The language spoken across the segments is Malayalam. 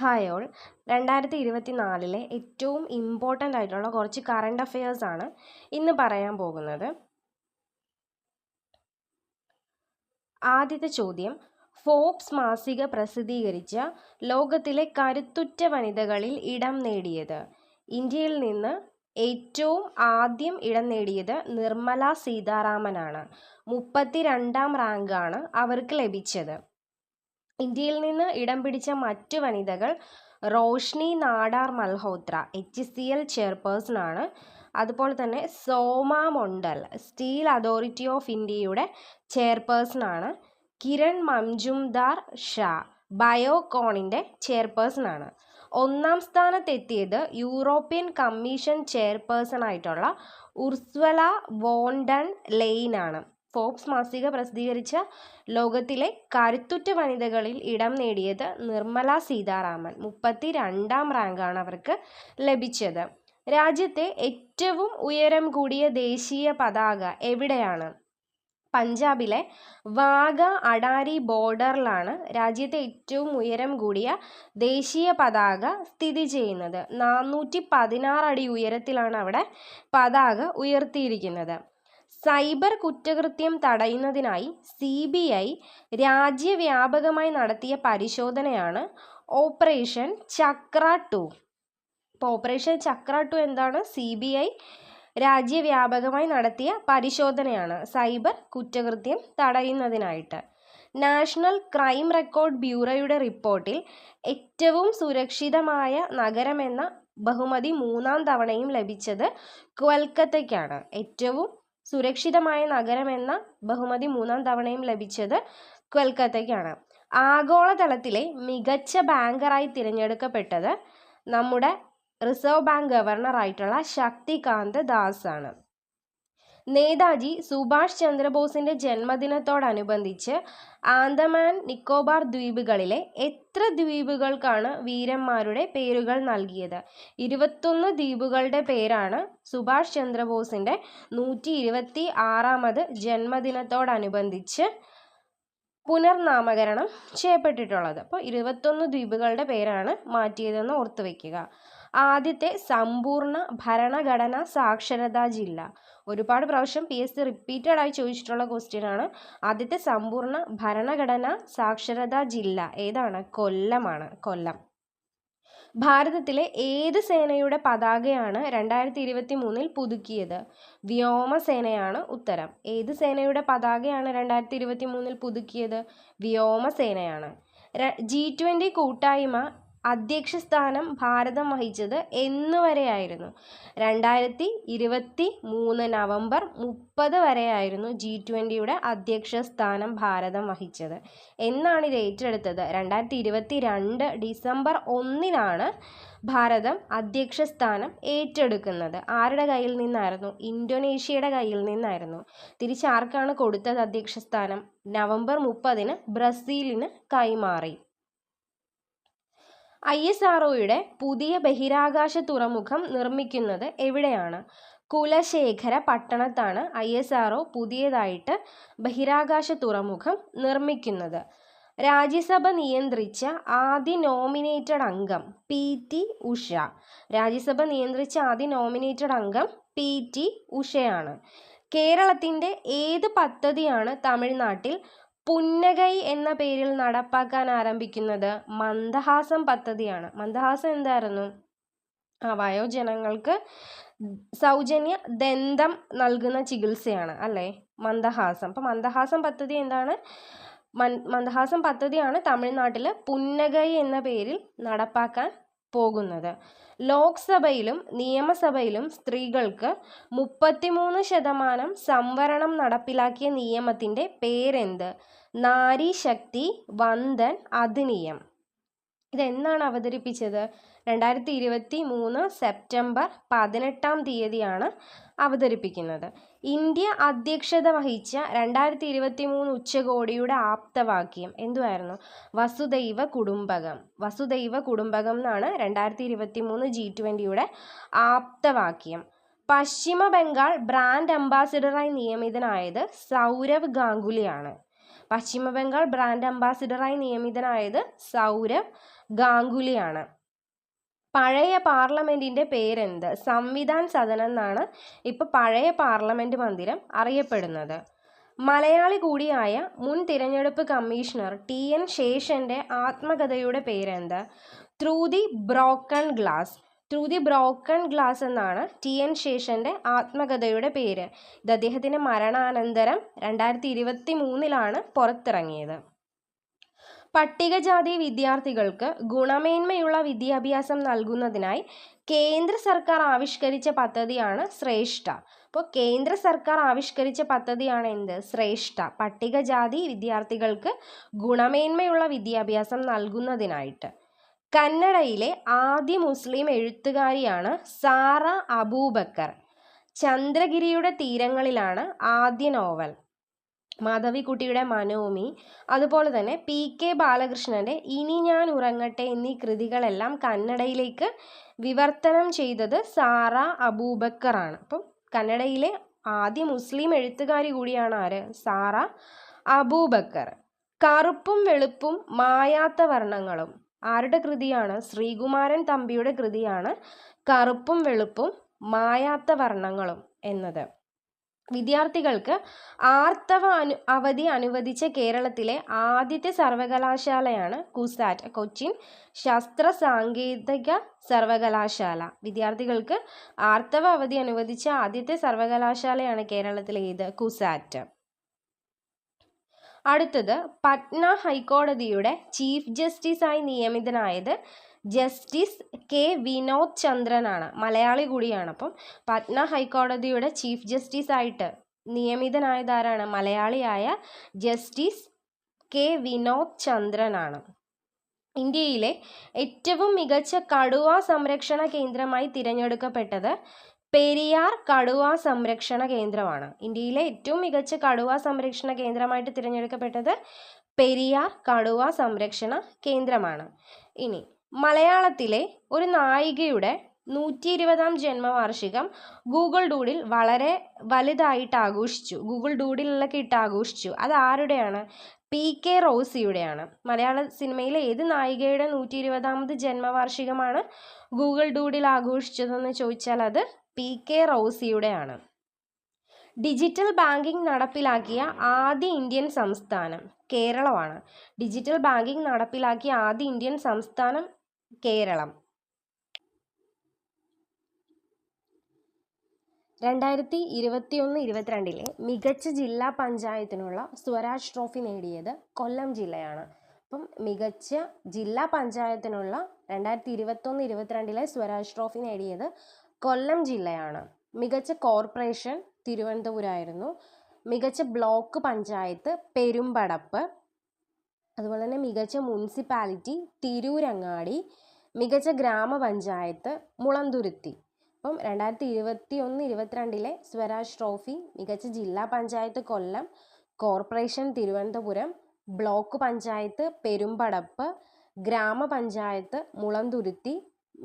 ഹായ് ഓൾ രണ്ടായിരത്തി ഇരുപത്തി നാലിലെ ഏറ്റവും ഇമ്പോർട്ടന്റ് ആയിട്ടുള്ള കുറച്ച് കറണ്ട് അഫയേഴ്സ് ആണ് ഇന്ന് പറയാൻ പോകുന്നത്. ആദ്യത്തെ ചോദ്യം ഫോബ്സ് മാസിക പ്രസിദ്ധീകരിച്ച ലോകത്തിലെ കരുത്തുറ്റ വനിതകളിൽ ഇടം നേടിയത്. ഇന്ത്യയിൽ നിന്ന് ഏറ്റവും ആദ്യം ഇടം നേടിയത് നിർമ്മല സീതാരാമനാണ്. മുപ്പത്തി രണ്ടാം റാങ്കാണ് അവർക്ക് ലഭിച്ചത്. ഇന്ത്യയിൽ നിന്ന് ഇടം പിടിച്ച മറ്റു വനിതകൾ Roshni Nadar Malhotra H C L chairperson ആണ്. അതുപോലെ തന്നെ Soma Mondal steel authority of ഇന്ത്യയുടെ ചെയർപേഴ്സൺ ആണ്. കിരൺ മംജുംദാർ ഷാ ബയോകോണിന്റെ ചെയർപേഴ്സൺ ആണ്. ഒന്നാം സ്ഥാനത്തെത്തിയത് യൂറോപ്യൻ കമ്മീഷൻ ചെയർപേഴ്സൺ ആയിട്ടുള്ള ഉർസ്വല വോണ്ടൺ ലെയ്ൻ ആണ്. ഫോബ്സ് മാസിക പ്രസിദ്ധീകരിച്ച ലോകത്തിലെ കരുത്തുറ്റ വനിതകളിൽ ഇടം നേടിയത് നിർമ്മല സീതാരാമൻ. മുപ്പത്തി രണ്ടാം റാങ്കാണ് അവർക്ക് ലഭിച്ചത്. രാജ്യത്തെ ഏറ്റവും ഉയരം കൂടിയ ദേശീയ പതാക എവിടെയാണ്? പഞ്ചാബിലെ വാഗ അഡാരി ബോർഡറിലാണ് രാജ്യത്തെ ഏറ്റവും ഉയരം കൂടിയ ദേശീയ പതാക സ്ഥിതി ചെയ്യുന്നത്. നാനൂറ്റി പതിനാറ് അടി ഉയരത്തിലാണ് അവിടെ പതാക ഉയർത്തിയിരിക്കുന്നത്. സൈബർ കുറ്റകൃത്യം തടയുന്നതിനായി സി ബി ഐ രാജ്യവ്യാപകമായി നടത്തിയ പരിശോധനയാണ് ഓപ്പറേഷൻ ചക്ര ടു. ഇപ്പോൾ ഓപ്പറേഷൻ ചക്ര ടു എന്താണ്? സി ബി ഐ രാജ്യവ്യാപകമായി നടത്തിയ പരിശോധനയാണ് സൈബർ കുറ്റകൃത്യം തടയുന്നതിനായിട്ട്. നാഷണൽ ക്രൈം റെക്കോർഡ് ബ്യൂറോയുടെ റിപ്പോർട്ടിൽ ഏറ്റവും സുരക്ഷിതമായ നഗരമെന്ന ബഹുമതി മൂന്നാം തവണയും ലഭിച്ചത് കൊൽക്കത്തയ്ക്കാണ്. ഏറ്റവും സുരക്ഷിതമായ നഗരമെന്ന ബഹുമതി മൂന്നാം തവണയും ലഭിച്ചത് കൊൽക്കത്തയ്ക്കാണ്. ആഗോളതലത്തിലെ മികച്ച ബാങ്കറായി തിരഞ്ഞെടുക്കപ്പെട്ടത് നമ്മുടെ റിസർവ് ബാങ്ക് ഗവർണറായിട്ടുള്ള ശക്തികാന്ത് ദാസാണ്. നേതാജി സുഭാഷ് ചന്ദ്രബോസിന്റെ ജന്മദിനത്തോടനുബന്ധിച്ച് ആന്തമാൻ നിക്കോബാർ ദ്വീപുകളിലെ എത്ര ദ്വീപുകൾക്കാണ് വീരന്മാരുടെ പേരുകൾ നൽകിയത്? ഇരുപത്തൊന്ന് ദ്വീപുകളുടെ പേരാണ് സുഭാഷ് ചന്ദ്രബോസിന്റെ നൂറ്റി ഇരുപത്തി ആറാമത് ജന്മദിനത്തോടനുബന്ധിച്ച് പുനർനാമകരണം ചെയ്യപ്പെട്ടിട്ടുള്ളത്. അപ്പോൾ ഇരുപത്തൊന്ന് ദ്വീപുകളുടെ പേരാണ് മാറ്റിയതെന്ന് ഓർത്തു വയ്ക്കുക ആദ്യത്തെ സമ്പൂർണ ഭരണഘടനാ സാക്ഷരതാ ജില്ല. ഒരുപാട് പ്രാവശ്യം പി എസ് സി റിപ്പീറ്റഡ് ആയി ചോദിച്ചിട്ടുള്ള ക്വസ്റ്റ്യൻ ആണ്. ആദ്യത്തെ സമ്പൂർണ ഭരണഘടന സാക്ഷരതാ ജില്ല ഏതാണ്? കൊല്ലമാണ്. കൊല്ലം. ഭാരതത്തിലെ ഏത് സേനയുടെ പതാകയാണ് രണ്ടായിരത്തി ഇരുപത്തി മൂന്നിൽ പുതുക്കിയത്? വ്യോമസേനയാണ് ഉത്തരം. ഏത് സേനയുടെ പതാകയാണ് രണ്ടായിരത്തി ഇരുപത്തി മൂന്നിൽ പുതുക്കിയത്? വ്യോമസേനയാണ്. ജി ട്വന്റി കൂട്ടായ്മ അധ്യക്ഷ സ്ഥാനം ഭാരതം വഹിച്ചത് എന്ന് വരെയായിരുന്നു രണ്ടായിരത്തി ഇരുപത്തി മൂന്ന് നവംബർ മുപ്പത് വരെയായിരുന്നു ജി ട്വന്റിയുടെ അധ്യക്ഷ സ്ഥാനം ഭാരതം വഹിച്ചത്. എന്നാണ് ഇത് ഏറ്റെടുത്തത്. രണ്ടായിരത്തി ഇരുപത്തി രണ്ട് ഡിസംബർ ഒന്നിനാണ് ഭാരതം അധ്യക്ഷ സ്ഥാനം ഏറ്റെടുക്കുന്നത്. ആരുടെ കയ്യിൽ നിന്നായിരുന്നു? ഇന്തോനേഷ്യയുടെ കയ്യിൽ നിന്നായിരുന്നു. തിരിച്ചാർക്കാണ് കൊടുത്തത് അധ്യക്ഷ സ്ഥാനം നവംബർ മുപ്പതിന് ബ്രസീലിന് കൈമാറി. ഐ എസ് ആർ ഒയുടെ പുതിയ ബഹിരാകാശ തുറമുഖം നിർമ്മിക്കുന്നത് എവിടെയാണ്? കുലശേഖര പട്ടണത്താണ് ഐ എസ് ആർ ഒ പുതിയതായിട്ട് ബഹിരാകാശ തുറമുഖം നിർമ്മിക്കുന്നത്. രാജ്യസഭ നിയന്ത്രിച്ച ആദ്യ നോമിനേറ്റഡ് അംഗം പി ടി ഉഷ. രാജ്യസഭ നിയന്ത്രിച്ച ആദ്യ നോമിനേറ്റഡ് അംഗം പി ടി ഉഷയാണ്. കേരളത്തിന്റെ ഏത് പദ്ധതിയാണ് തമിഴ്നാട്ടിൽ പുന്നകൈ എന്ന പേരിൽ നടപ്പാക്കാൻ ആരംഭിക്കുന്നത് മന്ദഹാസം പദ്ധതിയാണ്. മന്ദഹാസം എന്തായിരുന്നു? ആ വയോജനങ്ങൾക്ക് സൗജന്യ ദന്തം നൽകുന്ന ചികിത്സയാണ് അല്ലേ? മന്ദഹാസം. അപ്പം മന്ദഹാസം പദ്ധതി എന്താണ്? മൻ മന്ദഹാസം പദ്ധതിയാണ് തമിഴ്നാട്ടിൽ പുന്നകൈ എന്ന പേരിൽ നടപ്പാക്കാൻ പോകുന്നത്. ലോക്സഭയിലും നിയമസഭയിലും സ്ത്രീകൾക്ക് മുപ്പത്തിമൂന്ന് ശതമാനം സംവരണം നടപ്പിലാക്കിയ നിയമത്തിന്റെ പേരെന്ത്? നാരി ശക്തി വന്ദൻ അധിനിയം. ഇതെന്നാണ് അവതരിപ്പിച്ചത്? രണ്ടായിരത്തി ഇരുപത്തി മൂന്ന് സെപ്റ്റംബർ പതിനെട്ടാം തീയതിയാണ് അവതരിപ്പിക്കുന്നത്. ഇന്ത്യ അധ്യക്ഷത വഹിച്ച രണ്ടായിരത്തി ഇരുപത്തി മൂന്ന് ഉച്ചകോടിയുടെ ആപ്തവാക്യം എന്തുമായിരുന്നു വസുദൈവ കുടുംബകം. വസുദൈവ കുടുംബകം എന്നാണ് രണ്ടായിരത്തി ഇരുപത്തി മൂന്ന് ജി ട്വന്റിയുടെ ആപ്തവാക്യം. പശ്ചിമ ബംഗാൾ ബ്രാൻഡ് അംബാസിഡറായി നിയമിതനായത് സൗരവ് ഗാംഗുലിയാണ്. പശ്ചിമ ബംഗാൾ ബ്രാൻഡ് അംബാസിഡറായി നിയമിതനായത് സൗരവ് ഗാംഗുലിയാണ്. പഴയ പാർലമെന്റിന്റെ പേരെന്ത്? സംവിധാൻ സദനം എന്നാണ് ഇപ്പൊ പഴയ പാർലമെന്റ് മന്ദിരം അറിയപ്പെടുന്നത്. മലയാളി കൂടിയായ മുൻ തിരഞ്ഞെടുപ്പ് കമ്മീഷണർ ടി എൻ ശേഷന്റെ ആത്മകഥയുടെ പേരെന്ത്? Through the broken glass. Through the broken glass എന്നാണ് ടി എൻ ശേഷന്റെ ആത്മകഥയുടെ പേര്. ഇത് അദ്ദേഹത്തിന്റെ മരണാനന്തരം രണ്ടായിരത്തി ഇരുപത്തി മൂന്നിലാണ് പുറത്തിറങ്ങിയത്. പട്ടികജാതി വിദ്യാർത്ഥികൾക്ക് ഗുണമേന്മയുള്ള വിദ്യാഭ്യാസം നൽകുന്നതിനായി കേന്ദ്ര സർക്കാർ ആവിഷ്കരിച്ച പദ്ധതിയാണ് ശ്രേഷ്ഠ. അപ്പോൾ കേന്ദ്ര സർക്കാർ ആവിഷ്കരിച്ച പദ്ധതിയാണ് എന്ത്? ശ്രേഷ്ഠ. പട്ടികജാതി വിദ്യാർത്ഥികൾക്ക് ഗുണമേന്മയുള്ള വിദ്യാഭ്യാസം നൽകുന്നതിനായിട്ട്. കന്നഡയിലെ ആദ്യ മുസ്ലിം എഴുത്തുകാരിയാണ് സാറ അബൂബക്കർ. ചന്ദ്രഗിരിയുടെ തീരങ്ങളിലാണ് ആദ്യ നോവൽ. മാധവിക്കുട്ടിയുടെ മനോമി അതുപോലെ തന്നെ പി കെ ബാലകൃഷ്ണന്റെ ഇനി ഞാൻ ഉറങ്ങട്ടെ എന്നീ കൃതികളെല്ലാം കന്നഡയിലേക്ക് വിവർത്തനം ചെയ്തത് സാറ അബൂബക്കറാണ്. അപ്പം കന്നഡയിലെ ആദ്യ മുസ്ലിം എഴുത്തുകാരി കൂടിയാണ് ആര്? സാറ അബൂബക്കർ. കറുപ്പും വെളുപ്പും മായാത്ത വർണങ്ങളും. ആരുടെ കൃതിയാണ്? ശ്രീകുമാരൻ തമ്പിയുടെ കൃതിയാണ് കറുപ്പും വെളുപ്പും മായാത്ത വർണങ്ങളും എന്നത്. വിദ്യാർത്ഥികൾക്ക് ആർത്തവ അനു അവധി അനുവദിച്ച കേരളത്തിലെ ആദ്യത്തെ സർവകലാശാലയാണ് കുസാറ്റ്. കൊച്ചിൻ ശാസ്ത്ര സാങ്കേതിക സർവകലാശാല. വിദ്യാർത്ഥികൾക്ക് ആർത്തവ അവധി അനുവദിച്ച ആദ്യത്തെ സർവകലാശാലയാണ് കേരളത്തിലെ ഇത് കുസാറ്റ്. അടുത്തത് പട്ന ഹൈക്കോടതിയുടെ ചീഫ് ജസ്റ്റിസായി നിയമിതനായത് ജസ്റ്റിസ് കെ വിനോദ് ചന്ദ്രനാണ്. മലയാളി കൂടിയാണ്. അപ്പം പട്ന ഹൈക്കോടതിയുടെ ചീഫ് ജസ്റ്റിസ് ആയിട്ട് നിയമിതനായത് ആരാണ് മലയാളിയായ ജസ്റ്റിസ് കെ വിനോദ് ചന്ദ്രനാണ്. ഇന്ത്യയിലെ ഏറ്റവും മികച്ച കടുവ സംരക്ഷണ കേന്ദ്രമായി തിരഞ്ഞെടുക്കപ്പെട്ടത് പെരിയാർ കടുവ സംരക്ഷണ കേന്ദ്രമാണ്. ഇന്ത്യയിലെ ഏറ്റവും മികച്ച കടുവ സംരക്ഷണ കേന്ദ്രമായിട്ട് തിരഞ്ഞെടുക്കപ്പെട്ടത് പെരിയാർ കടുവ സംരക്ഷണ കേന്ദ്രമാണ്. ഇനി മലയാളത്തിലെ ഒരു നായികയുടെ നൂറ്റി ഇരുപതാം ജന്മവാർഷികം ഗൂഗിൾ ഡൂഡിൽ വളരെ വലുതായിട്ട് ആഘോഷിച്ചു. ഗൂഗിൾ ഡൂഡിലൊക്കെ ഇട്ട് ആഘോഷിച്ചു. അത് ആരുടെയാണ്? പി കെ റോസിയുടെയാണ്. മലയാള സിനിമയിലെ ഏത് നായികയുടെ നൂറ്റി ഇരുപതാമത് ജന്മവാർഷികമാണ് ഗൂഗിൾ ഡൂഡിൽ ആഘോഷിച്ചതെന്ന് ചോദിച്ചാൽ അത് പി കെ റോസിയുടെയാണ്. ഡിജിറ്റൽ ബാങ്കിംഗ് നടപ്പിലാക്കിയ ആദ്യ ഇന്ത്യൻ സംസ്ഥാനം കേരളമാണ്. ഡിജിറ്റൽ ബാങ്കിംഗ് നടപ്പിലാക്കിയ ആദ്യ ഇന്ത്യൻ സംസ്ഥാനം കേരളം. രണ്ടായിരത്തി ഇരുപത്തിയൊന്ന് ഇരുപത്തിരണ്ടിലെ മികച്ച ജില്ലാ പഞ്ചായത്തിനുള്ള സ്വരാജ് ട്രോഫി നേടിയത് കൊല്ലം ജില്ലയാണ്. അപ്പം മികച്ച ജില്ലാ പഞ്ചായത്തിനുള്ള രണ്ടായിരത്തി ഇരുപത്തൊന്ന് ഇരുപത്തിരണ്ടിലെ സ്വരാജ് ട്രോഫി നേടിയത് കൊല്ലം ജില്ലയാണ്. മികച്ച കോർപ്പറേഷൻ തിരുവനന്തപുരമായിരുന്നു മികച്ച ബ്ലോക്ക് പഞ്ചായത്ത് പെരുമ്പടപ്പ് അതുപോലെ തന്നെ മികച്ച മുനിസിപ്പാലിറ്റി തിരൂരങ്ങാടി മികച്ച ഗ്രാമപഞ്ചായത്ത് മുളന്തുരുത്തി. അപ്പം രണ്ടായിരത്തി ഇരുപത്തി ഒന്ന് ഇരുപത്തിരണ്ടിലെ സ്വരാജ് ട്രോഫി മികച്ച ജില്ലാ പഞ്ചായത്ത് കൊല്ലം കോർപ്പറേഷൻ തിരുവനന്തപുരം ബ്ലോക്ക് പഞ്ചായത്ത് പെരുമ്പടപ്പ് ഗ്രാമപഞ്ചായത്ത് മുളന്തുരുത്തി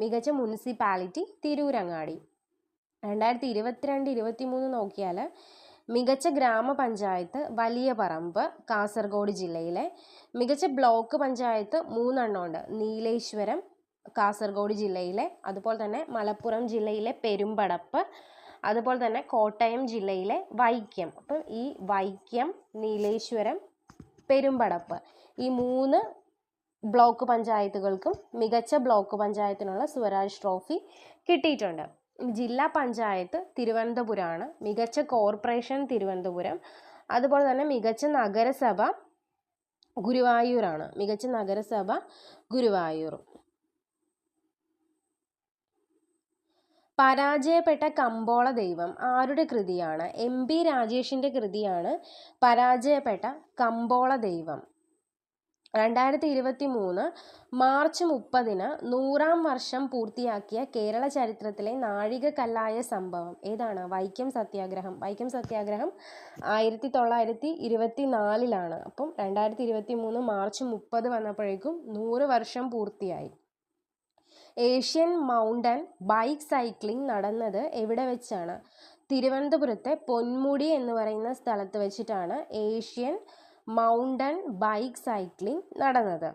മികച്ച മുനിസിപ്പാലിറ്റി തിരൂരങ്ങാടി. രണ്ടായിരത്തി ഇരുപത്തിരണ്ട് ഇരുപത്തി മൂന്ന് നോക്കിയാൽ മികച്ച ഗ്രാമപഞ്ചായത്ത് വലിയ പറമ്പ് കാസർഗോഡ് ജില്ലയിലെ മികച്ച ബ്ലോക്ക് പഞ്ചായത്ത് മൂന്നെണ്ണമുണ്ട്. നീലേശ്വരം കാസർഗോഡ് ജില്ലയിലെ അതുപോലെ തന്നെ മലപ്പുറം ജില്ലയിലെ പെരുമ്പടപ്പ് അതുപോലെ തന്നെ കോട്ടയം ജില്ലയിലെ വൈക്കം. അപ്പം ഈ വൈക്കം നീലേശ്വരം പെരുമ്പടപ്പ് ഈ മൂന്ന് ബ്ലോക്ക് പഞ്ചായത്തുകൾക്കും മികച്ച ബ്ലോക്ക് പഞ്ചായത്തിനുള്ള സ്വരാജ് ട്രോഫി കിട്ടിയിട്ടുണ്ട്. ജില്ലാ പഞ്ചായത്ത് തിരുവനന്തപുരമാണ്. മികച്ച കോർപ്പറേഷൻ തിരുവനന്തപുരം. അതുപോലെ തന്നെ മികച്ച നഗരസഭ ഗുരുവായൂരാണ്. മികച്ച നഗരസഭ ഗുരുവായൂർ. പരാജയപ്പെട്ട കമ്പോള ദൈവം ആരുടെ കൃതിയാണ്? എം പി രാജേഷിന്റെ കൃതിയാണ് പരാജയപ്പെട്ട കമ്പോള ദൈവം. രണ്ടായിരത്തി ഇരുപത്തി മൂന്ന് മാർച്ച് മുപ്പതിന് നൂറാം വർഷം പൂർത്തിയാക്കിയ കേരള ചരിത്രത്തിലെ നാഴികക്കല്ലായ സംഭവം. ഏതാണ്? വൈക്കം സത്യാഗ്രഹം. വൈക്കം സത്യാഗ്രഹം ആയിരത്തി തൊള്ളായിരത്തി ഇരുപത്തി നാലിലാണ് അപ്പം രണ്ടായിരത്തി ഇരുപത്തി മൂന്ന് മാർച്ച് മുപ്പത് വന്നപ്പോഴേക്കും നൂറ് വർഷം പൂർത്തിയായി. ഏഷ്യൻ മൗണ്ടൻ ബൈക്ക് സൈക്ലിംഗ് നടന്നത് എവിടെ വെച്ചാണ്? തിരുവനന്തപുരത്തെ പൊന്മുടി എന്ന് പറയുന്ന സ്ഥലത്ത് വെച്ചിട്ടാണ് ഏഷ്യൻ മൗണ്ടൻ ബൈക്ക് സൈക്ലിംഗ് നടന്നത്.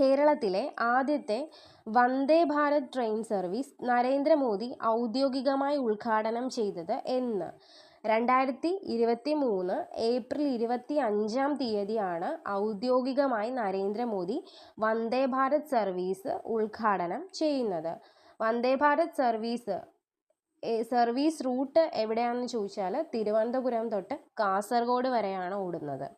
കേരളത്തിലെ ആദ്യത്തെ വന്ദേ ഭാരത് ട്രെയിൻ സർവീസ് നരേന്ദ്രമോദി ഔദ്യോഗികമായി ഉദ്ഘാടനം ചെയ്തത് എന്ന്. രണ്ടായിരത്തി ഇരുപത്തി മൂന്ന് ഏപ്രിൽ ഇരുപത്തി അഞ്ചാം തീയതിയാണ് ഔദ്യോഗികമായി നരേന്ദ്രമോദി വന്ദേ ഭാരത് സർവീസ് ഉദ്ഘാടനം ചെയ്യുന്നത്. Vande Bharat service service route എവിടെയാണെന്ന് ചോദിച്ചാൽ തിരുവനന്തപുരം തൊട്ട് കാസർഗോഡ് വരെയാണ് ഓടുന്നത്.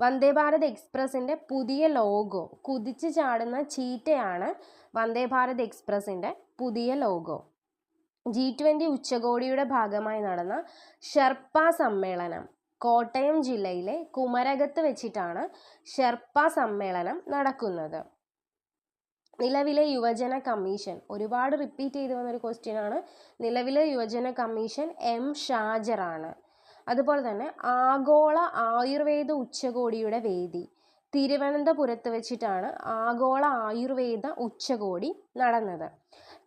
വന്ദേ ഭാരത് എക്സ്പ്രസിന്റെ പുതിയ ലോഗോ കുതിച്ചു ചാടുന്ന ചീറ്റയാണ് വന്ദേ ഭാരത് എക്സ്പ്രസിന്റെ പുതിയ ലോഗോ. ജി ട്വന്റി ഉച്ചകോടിയുടെ ഭാഗമായി നടന്ന ഷെർപ്പ സമ്മേളനം കോട്ടയം ജില്ലയിലെ കുമരകത്ത് വെച്ചിട്ടാണ് ഷെർപ്പ സമ്മേളനം നടക്കുന്നത്. നിലവിലെ യുവജന കമ്മീഷൻ. ഒരുപാട് റിപ്പീറ്റ് ചെയ്തു വന്നൊരു ക്വസ്റ്റ്യൻ ആണ്. നിലവിലെ യുവജന കമ്മീഷൻ എം ഷാജറാണ് അതുപോലെ തന്നെ ആഗോള ആയുർവേദ ഉച്ചകോടിയുടെ വേദി. തിരുവനന്തപുരത്ത് വെച്ചിട്ടാണ് ആഗോള ആയുർവേദ ഉച്ചകോടി നടന്നത്.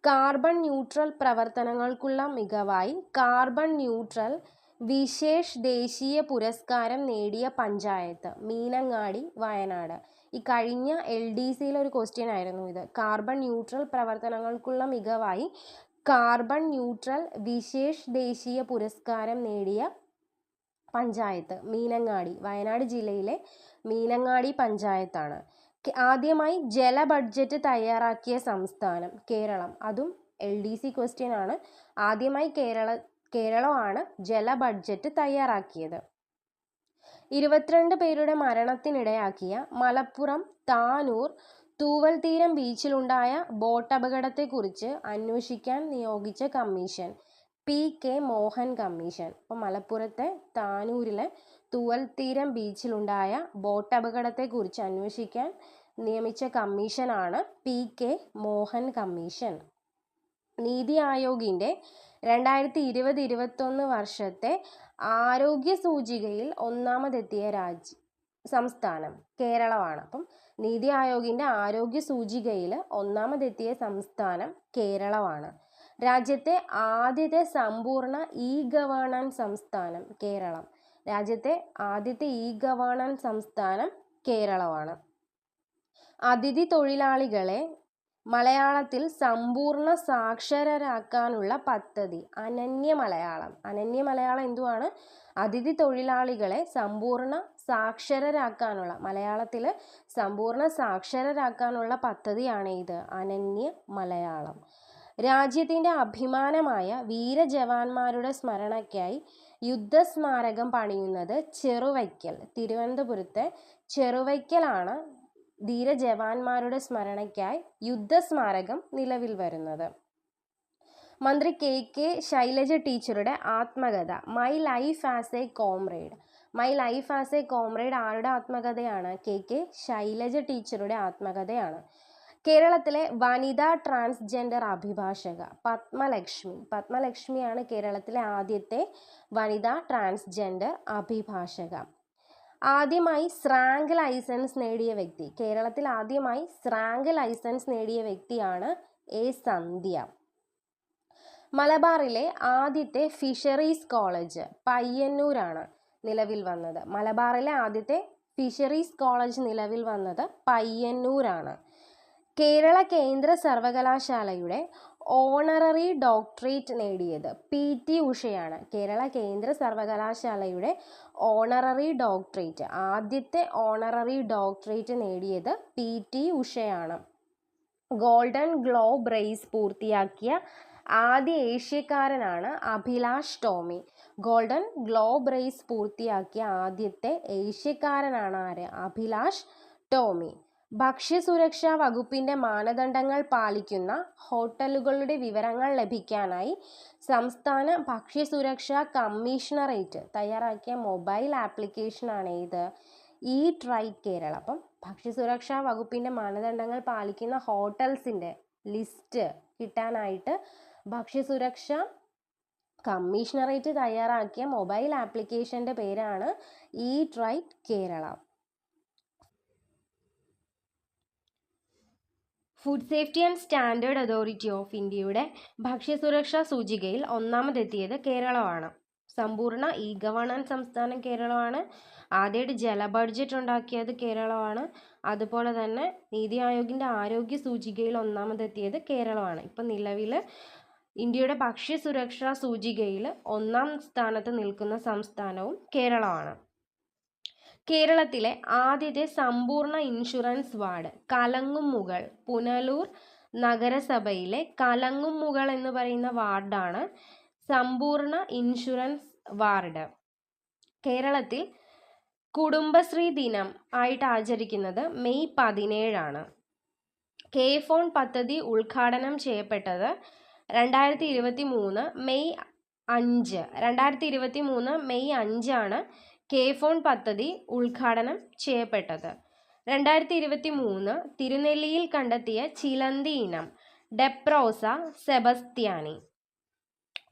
കാർബൺ ന്യൂട്രൽ പ്രവർത്തനങ്ങൾക്കുള്ള മികവായി കാർബൺ ന്യൂട്രൽ വിശേഷ് ദേശീയ പുരസ്കാരം നേടിയ പഞ്ചായത്ത് മീനങ്ങാടി വയനാട്. ഈ കഴിഞ്ഞ എൽ ഡി സിയിലെ ഒരു ക്വസ്റ്റ്യൻ ആയിരുന്നു ഇത്. കാർബൺ ന്യൂട്രൽ പ്രവർത്തനങ്ങൾക്കുള്ള മികവായി കാർബൺ ന്യൂട്രൽ വിശേഷ് ദേശീയ പുരസ്കാരം നേടിയ പഞ്ചായത്ത് മീനങ്ങാടി വയനാട് ജില്ലയിലെ മീനങ്ങാടി പഞ്ചായത്താണ്. ആദ്യമായി ജല ബഡ്ജറ്റ് തയ്യാറാക്കിയ സംസ്ഥാനം കേരളം. അതും എൽ ഡി സി ക്വസ്റ്റ്യൻ ആണ്. ആദ്യമായി കേരള കേരളമാണ് ജല ബഡ്ജറ്റ് തയ്യാറാക്കിയത്. ഇരുപത്തിരണ്ട് പേരുടെ മരണത്തിനിടയാക്കിയ മലപ്പുറം താനൂർ തൂവൽ തീരം ബീച്ചിലുണ്ടായ ബോട്ട് അപകടത്തെക്കുറിച്ച് അന്വേഷിക്കാൻ നിയോഗിച്ച commission P K Mohan commission. അപ്പോൾ മലപ്പുറത്തെ താനൂരിലെ തൂവൽ തീരം ബീച്ചിലുണ്ടായ ബോട്ട് അപകടത്തെക്കുറിച്ച് അന്വേഷിക്കാൻ നിയമിച്ച കമ്മീഷനാണ് പി കെ മോഹൻ കമ്മീഷൻ. നീതി ആയോഗിന്റെ രണ്ടായിരത്തി ഇരുപത് ഇരുപത്തൊന്ന് വർഷത്തെ ആരോഗ്യ സൂചികയിൽ ഒന്നാമതെത്തിയ രാജ്യ സംസ്ഥാനം കേരളമാണ്. അപ്പം നീതി ആയോഗിന്റെ ആരോഗ്യ സൂചികയിൽ ഒന്നാമതെത്തിയ സംസ്ഥാനം കേരളമാണ്. രാജ്യത്തെ ആദ്യത്തെ സമ്പൂർണ ഇ ഗവേണൻസ് സംസ്ഥാനം കേരളം. രാജ്യത്തെ ആദ്യത്തെ ഇ ഗവേണൻസ് സംസ്ഥാനം കേരളമാണ്. അതിഥി തൊഴിലാളികളെ മലയാളത്തിൽ സമ്പൂർണ സാക്ഷരരാക്കാനുള്ള പദ്ധതി. അനന്യ മലയാളം. അനന്യ മലയാളം എന്തുവാണ്? അതിഥി തൊഴിലാളികളെ സമ്പൂർണ സാക്ഷരരാക്കാനുള്ള മലയാളത്തിൽ സമ്പൂർണ സാക്ഷരരാക്കാനുള്ള പദ്ധതിയാണ് ഇത്. അനന്യ മലയാളം. രാജ്യത്തിന്റെ അഭിമാനമായ വീരജവാന്മാരുടെ സ്മരണയ്ക്കായി യുദ്ധസ്മാരകം പണിയുന്നത് ചെറുവയ്ക്കൽ തിരുവനന്തപുരത്തെ ചെറുവയ്ക്കലാണ് ധീരജവാന്മാരുടെ സ്മരണയ്ക്കായി യുദ്ധസ്മാരകം നിലവിൽ വരുന്നത്. മന്ത്രി കെ. കെ. ശൈലജ ടീച്ചറുടെ ആത്മകഥ my life as a comrade my life as a comrade ആരുടെ ആത്മകഥയാണ്? കെ. കെ. ശൈലജ ടീച്ചറുടെ ആത്മകഥയാണ്. കേരളത്തിലെ വനിതാ ട്രാൻസ്ജെൻഡർ അഭിഭാഷക പത്മലക്ഷ്മി. പത്മലക്ഷ്മിയാണ് കേരളത്തിലെ ആദ്യത്തെ വനിതാ ട്രാൻസ്ജെൻഡർ അഭിഭാഷക. ആദ്യമായി സ്രാങ്ക് ലൈസൻസ് നേടിയ വ്യക്തി. കേരളത്തിൽ ആദ്യമായി സ്രാങ്ക് ലൈസൻസ് നേടിയ വ്യക്തിയാണ് എ സന്ധ്യ. മലബാറിലെ ആദ്യത്തെ ഫിഷറീസ് കോളേജ് പയ്യന്നൂരാണ് നിലവിൽ വന്നത്. മലബാറിലെ ആദ്യത്തെ ഫിഷറീസ് കോളേജ് നിലവിൽ വന്നത് പയ്യന്നൂരാണ്. കേരള കേന്ദ്ര സർവകലാശാലയുടെ ഓണററി ഡോക്ടറേറ്റ് നേടിയത് പി ടി ഉഷയാണ്. കേരള കേന്ദ്ര സർവകലാശാലയുടെ ഓണററി ഡോക്ടറേറ്റ്. ആദ്യത്തെ ഓണററി ഡോക്ടറേറ്റ് നേടിയത് പി ടി ഉഷയാണ്. ഗോൾഡൻ ഗ്ലോബ് റേസ് പൂർത്തിയാക്കിയ ആദ്യ ഏഷ്യക്കാരനാണ് Abhilash Tomy. Golden globe race പൂർത്തിയാക്കിയ ആദ്യത്തെ ഏഷ്യക്കാരനാണ് ആര്? അഭിലാഷ് ടോമി. ഭക്ഷ്യസുരക്ഷാ വകുപ്പിന്റെ മാനദണ്ഡങ്ങൾ പാലിക്കുന്ന ഹോട്ടലുകളുടെ വിവരങ്ങൾ ലഭിക്കാനായി സംസ്ഥാന ഭക്ഷ്യസുരക്ഷാ കമ്മീഷണറേറ്റ് തയ്യാറാക്കിയ മൊബൈൽ ആപ്ലിക്കേഷനാണ് ഇത്. ഈ ട്രൈ കേരള. അപ്പം ഭക്ഷ്യസുരക്ഷാ വകുപ്പിന്റെ മാനദണ്ഡങ്ങൾ പാലിക്കുന്ന ഹോട്ടൽസിന്റെ ലിസ്റ്റ് കിട്ടാനായിട്ട് ഭക്ഷ്യസുരക്ഷ കമ്മീഷണറേറ്റ് തയ്യാറാക്കിയ മൊബൈൽ ആപ്ലിക്കേഷന്റെ പേരാണ് eat try Kerala. Food safety and standard authority of ഇന്ത്യയുടെ ഭക്ഷ്യസുരക്ഷാ സൂചികയിൽ ഒന്നാമതെത്തിയത് കേരളമാണ്. സമ്പൂർണ ഇ ഗവേണൻസ് സംസ്ഥാനം കേരളമാണ്. ആദ്യമായിട്ട് ജല ബഡ്ജറ്റ് ഉണ്ടാക്കിയത് കേരളമാണ്. അതുപോലെ തന്നെ നീതി ആയോഗിന്റെ ആരോഗ്യ സൂചികയിൽ ഒന്നാമതെത്തിയത് കേരളമാണ്. ഇപ്പം നിലവിൽ ഇന്ത്യയുടെ ഭക്ഷ്യസുരക്ഷാ സൂചികയിൽ ഒന്നാം സ്ഥാനത്ത് നിൽക്കുന്ന സംസ്ഥാനവും കേരളമാണ്. കേരളത്തിലെ ആദ്യത്തെ സമ്പൂർണ ഇൻഷുറൻസ് വാർഡ് കലങ്ങുമുകൾ പുനലൂർ നഗരസഭയിലെ കലങ്ങുമുകൾ എന്ന് പറയുന്ന വാർഡാണ് സമ്പൂർണ ഇൻഷുറൻസ് വാർഡ്. കേരളത്തിൽ കുടുംബശ്രീ ദിനം ആയിട്ട് ആചരിക്കുന്നത് മെയ് പതിനേഴാണ്. കെ ഫോൺ പദ്ധതി ഉദ്ഘാടനം ചെയ്യപ്പെട്ടത് രണ്ടായിരത്തി ഇരുപത്തി മൂന്ന് മെയ് അഞ്ച്. രണ്ടായിരത്തി ഇരുപത്തി മൂന്ന് മെയ് അഞ്ചാണ് കെ ഫോൺ പദ്ധതി ഉദ്ഘാടനം ചെയ്യപ്പെട്ടത്. രണ്ടായിരത്തി ഇരുപത്തി മൂന്ന് തിരുനെല്ലിയിൽ കണ്ടെത്തിയ ചിലന്തി ഇനം ഡെപ്രോസ സെബസ്ത്യാനി.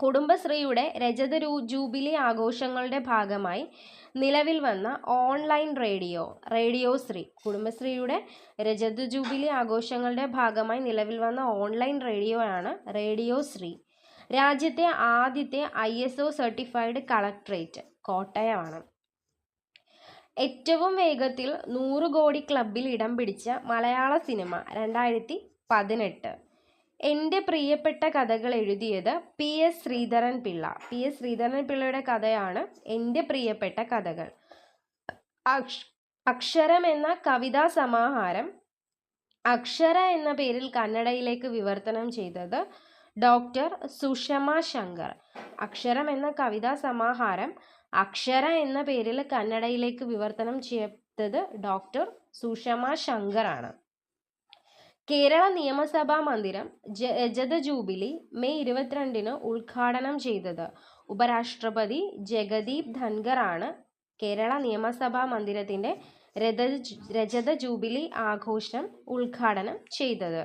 കുടുംബശ്രീയുടെ രജത ജൂബിലി ആഘോഷങ്ങളുടെ ഭാഗമായി നിലവിൽ വന്ന ഓൺലൈൻ റേഡിയോ റേഡിയോ ശ്രീ കുടുംബശ്രീയുടെ രജത ജൂബിലി ആഘോഷങ്ങളുടെ ഭാഗമായി നിലവിൽ വന്ന ഓൺലൈൻ റേഡിയോ ആണ് റേഡിയോ ശ്രീ. രാജ്യത്തെ ആദ്യത്തെ ഐ സർട്ടിഫൈഡ് കളക്ട്രേറ്റ് കോട്ടയമാണ്. ഏറ്റവും വേഗത്തിൽ നൂറ് കോടി ക്ലബിൽ ഇടം പിടിച്ച മലയാള സിനിമ രണ്ടായിരത്തി പതിനെട്ട്. എന്റെ പ്രിയപ്പെട്ട കഥകൾ എഴുതിയത് P S Sreedharan Pillai. P S Sreedharan പിള്ളയുടെ കഥയാണ് എന്റെ പ്രിയപ്പെട്ട കഥകൾ. അക്ഷ അക്ഷരം എന്ന കവിതാ സമാഹാരം അക്ഷര എന്ന പേരിൽ കന്നഡയിലേക്ക് വിവർത്തനം ചെയ്തത് ഡോക്ടർ സുഷമ ശങ്കർ. അക്ഷരം എന്ന കവിതാ സമാഹാരം അക്ഷര എന്ന പേരിൽ കന്നഡയിലേക്ക് വിവർത്തനം ചെയ്തത് ഡോക്ടർ സുഷമ ശങ്കറാണ്. കേരള നിയമസഭാ മന്ദിരം രജത ജൂബിലി മെയ് ഇരുപത്തിരണ്ടിന് ഉദ്ഘാടനം ചെയ്തത് ഉപരാഷ്ട്രപതി ജഗദീപ് ധൻഖർ ആണ് കേരള നിയമസഭാ മന്ദിരത്തിന്റെ രഥ രജത ജൂബിലി ആഘോഷം ഉദ്ഘാടനം ചെയ്തത്.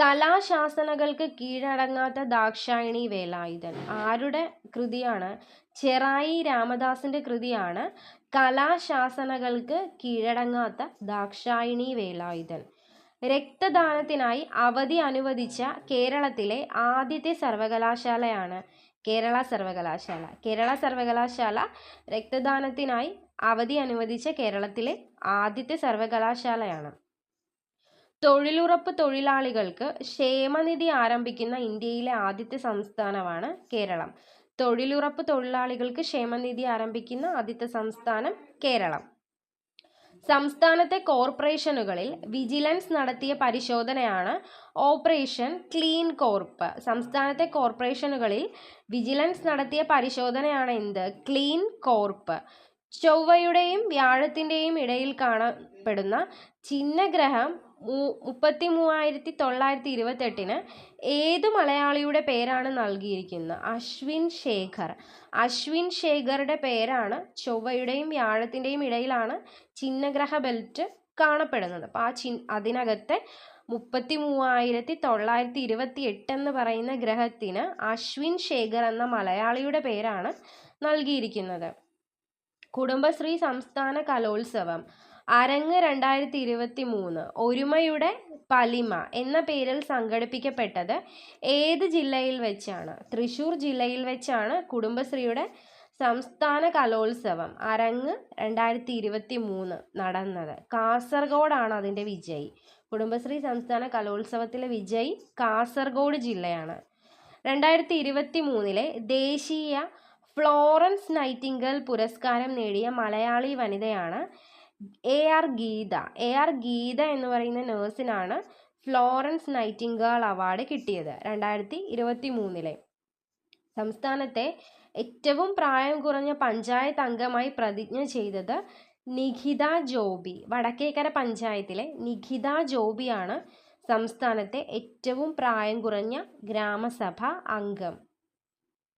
കലാശാസനകൾക്ക് കീഴടങ്ങാത്ത ദാക്ഷായണി വേലായുധൻ. ആരുടെ കൃതിയാണ്? ചെറായി രാമദാസിന്റെ കൃതിയാണ് കലാശാസനകൾക്ക് കീഴടങ്ങാത്ത ദാക്ഷായണി വേലായുധൻ. രക്തദാനത്തിനായി അവധി അനുവദിച്ച കേരളത്തിലെ ആദ്യത്തെ സർവകലാശാലയാണ് കേരള സർവകലാശാല. കേരള സർവകലാശാല രക്തദാനത്തിനായി അവധി അനുവദിച്ച കേരളത്തിലെ ആദ്യത്തെ സർവകലാശാലയാണ്. തൊഴിലുറപ്പ് തൊഴിലാളികൾക്ക് ക്ഷേമനിധി ആരംഭിക്കുന്ന ഇന്ത്യയിലെ ആദ്യത്തെ സംസ്ഥാനമാണ് കേരളം. തൊഴിലുറപ്പ് തൊഴിലാളികൾക്ക് ക്ഷേമനിധി ആരംഭിക്കുന്ന ആദ്യത്തെ സംസ്ഥാനം കേരളം. സംസ്ഥാനത്തെ കോർപ്പറേഷനുകളിൽ വിജിലൻസ് നടത്തിയ പരിശോധനയാണ് ഓപ്പറേഷൻ ക്ലീൻ കോർപ്പ്. സംസ്ഥാനത്തെ കോർപ്പറേഷനുകളിൽ വിജിലൻസ് നടത്തിയ പരിശോധനയാണ് എന്ത്? Clean corp. ചൊവ്വയുടെയും വ്യാഴത്തിന്റെയും ഇടയിൽ കാണപ്പെടുന്ന ചിഹ്നഗ്രഹം മുപ്പത്തി മൂവായിരത്തി തൊള്ളായിരത്തി ഇരുപത്തെട്ടിന് ഏത് മലയാളിയുടെ പേരാണ് നൽകിയിരിക്കുന്നത്? അശ്വിൻ ശേഖർ. അശ്വിൻ ശേഖറുടെ പേരാണ് ചൊവ്വയുടെയും വ്യാഴത്തിന്റെയും ഇടയിലാണ് ചിഹ്നഗ്രഹ ബെൽറ്റ് കാണപ്പെടുന്നത്. അപ്പോൾ ആ ചി അതിനകത്തെ മുപ്പത്തി മൂവായിരത്തി തൊള്ളായിരത്തി ഇരുപത്തി എട്ട് എന്ന് പറയുന്ന ഗ്രഹത്തിന് അശ്വിൻ ശേഖർ എന്ന മലയാളിയുടെ പേരാണ് നൽകിയിരിക്കുന്നത്. കുടുംബശ്രീ സംസ്ഥാന കലോത്സവം. അരങ്ങ് രണ്ടായിരത്തി ഇരുപത്തി മൂന്ന് ഒരുമയുടെ പലിമ എന്ന പേരിൽ സംഘടിപ്പിക്കപ്പെട്ടത് ഏത് ജില്ലയിൽ വെച്ചാണ്? തൃശൂർ ജില്ലയിൽ വെച്ചാണ് കുടുംബശ്രീയുടെ സംസ്ഥാന കലോത്സവം അരങ്ങ് രണ്ടായിരത്തി ഇരുപത്തി മൂന്ന് നടന്നത്. കാസർഗോഡാണ് അതിന്റെ വിജയി. കുടുംബശ്രീ സംസ്ഥാന കലോത്സവത്തിലെ വിജയി കാസർഗോഡ് ജില്ലയാണ്. രണ്ടായിരത്തി ഇരുപത്തി മൂന്നിലെ ദേശീയ ഫ്ലോറൻസ് നൈറ്റിംഗൽ പുരസ്കാരം നേടിയ മലയാളി വനിതയാണ് A R Geetha. A R Geetha എന്ന് പറയുന്ന നേഴ്സിനാണ് ഫ്ലോറൻസ് നൈറ്റിംഗേൾ അവാർഡ് കിട്ടിയത് രണ്ടായിരത്തി ഇരുപത്തി മൂന്നിലെ സംസ്ഥാനത്തെ ഏറ്റവും പ്രായം കുറഞ്ഞ പഞ്ചായത്ത് അംഗമായി പ്രതിജ്ഞ ചെയ്തത് നിഖിത ജോബി. വടക്കേക്കര പഞ്ചായത്തിലെ നിഖിത ജോബിയാണ് സംസ്ഥാനത്തെ ഏറ്റവും പ്രായം കുറഞ്ഞ ഗ്രാമസഭ അംഗം.